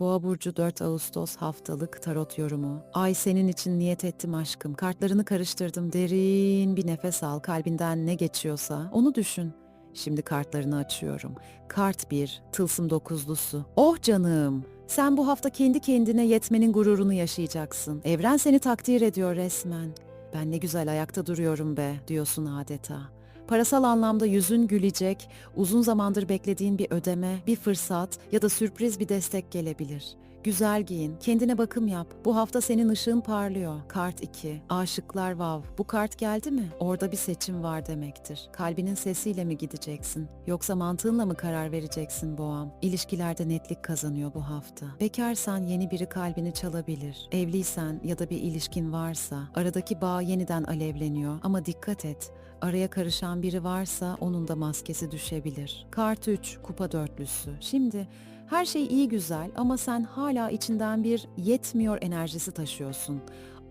Boğa burcu 4 Ağustos haftalık tarot yorumu. Ay senin için niyet ettim aşkım. Kartlarını karıştırdım. Derin bir nefes al. Kalbinden ne geçiyorsa onu düşün. Şimdi kartlarını açıyorum. Kart 1, tılsım dokuzlusu. Oh canım. Sen bu hafta kendi kendine yetmenin gururunu yaşayacaksın. Evren seni takdir ediyor resmen. Ben ne güzel ayakta duruyorum be diyorsun adeta. Parasal anlamda yüzün gülecek, uzun zamandır beklediğin bir ödeme, bir fırsat ya da sürpriz bir destek gelebilir. Güzel giyin, kendine bakım yap. Bu hafta senin ışığın parlıyor. Kart 2. Aşıklar vav. Bu kart geldi mi? Orada bir seçim var demektir. Kalbinin sesiyle mi gideceksin? Yoksa mantığınla mı karar vereceksin boğam? İlişkilerde netlik kazanıyor bu hafta. Bekarsan yeni biri kalbini çalabilir. Evliysen ya da bir ilişkin varsa aradaki bağ yeniden alevleniyor ama dikkat et. Araya karışan biri varsa onun da maskesi düşebilir. Kart 3, kupa dörtlüsü. Şimdi her şey iyi güzel ama sen hala içinden bir yetmiyor enerjisi taşıyorsun.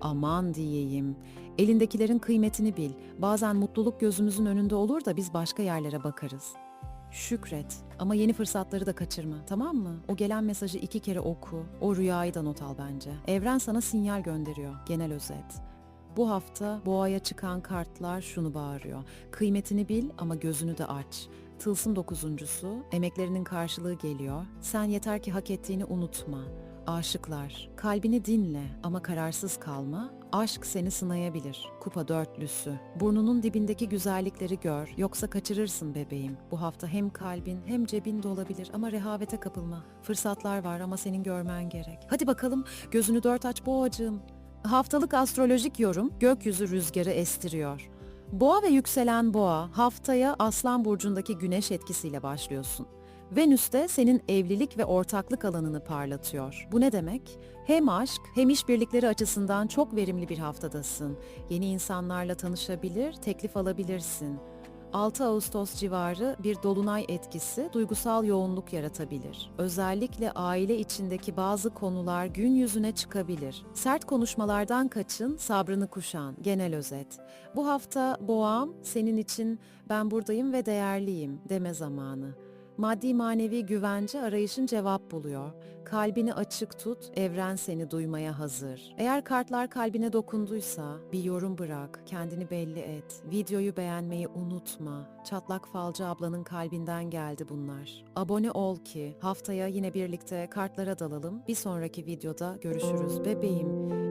Aman diyeyim. Elindekilerin kıymetini bil. Bazen mutluluk gözümüzün önünde olur da biz başka yerlere bakarız. Şükret ama yeni fırsatları da kaçırma tamam mı? O gelen mesajı iki kere oku, o rüyayı da not al bence. Evren sana sinyal gönderiyor, genel özet. Bu hafta boğaya çıkan kartlar şunu bağırıyor. Kıymetini bil ama gözünü de aç. Tılsım dokuzuncusu, emeklerinin karşılığı geliyor. Sen yeter ki hak ettiğini unutma. Aşıklar, kalbini dinle ama kararsız kalma. Aşk seni sınayabilir. Kupa dörtlüsü. Burnunun dibindeki güzellikleri gör, yoksa kaçırırsın bebeğim. Bu hafta hem kalbin hem cebin de olabilir ama rehavete kapılma. Fırsatlar var ama senin görmen gerek. Hadi bakalım, gözünü dört aç boğacığım. Haftalık astrolojik yorum gökyüzü rüzgarı estiriyor. Boğa ve yükselen boğa haftaya Aslan burcundaki güneş etkisiyle başlıyorsun. Venüs de senin evlilik ve ortaklık alanını parlatıyor. Bu ne demek? Hem aşk hem işbirlikleri açısından çok verimli bir haftadasın. Yeni insanlarla tanışabilir, teklif alabilirsin. 6 Ağustos civarı bir dolunay etkisi duygusal yoğunluk yaratabilir. Özellikle aile içindeki bazı konular gün yüzüne çıkabilir. Sert konuşmalardan kaçın, sabrını kuşan. Genel özet. Bu hafta boğam senin için ben buradayım ve değerliyim deme zamanı. Maddi manevi güvence arayışın cevap buluyor. Kalbini açık tut, evren seni duymaya hazır. Eğer kartlar kalbine dokunduysa bir yorum bırak, kendini belli et. Videoyu beğenmeyi unutma. Çatlak Falcı ablanın kalbinden geldi bunlar. Abone ol ki haftaya yine birlikte kartlara dalalım. Bir sonraki videoda görüşürüz bebeğim.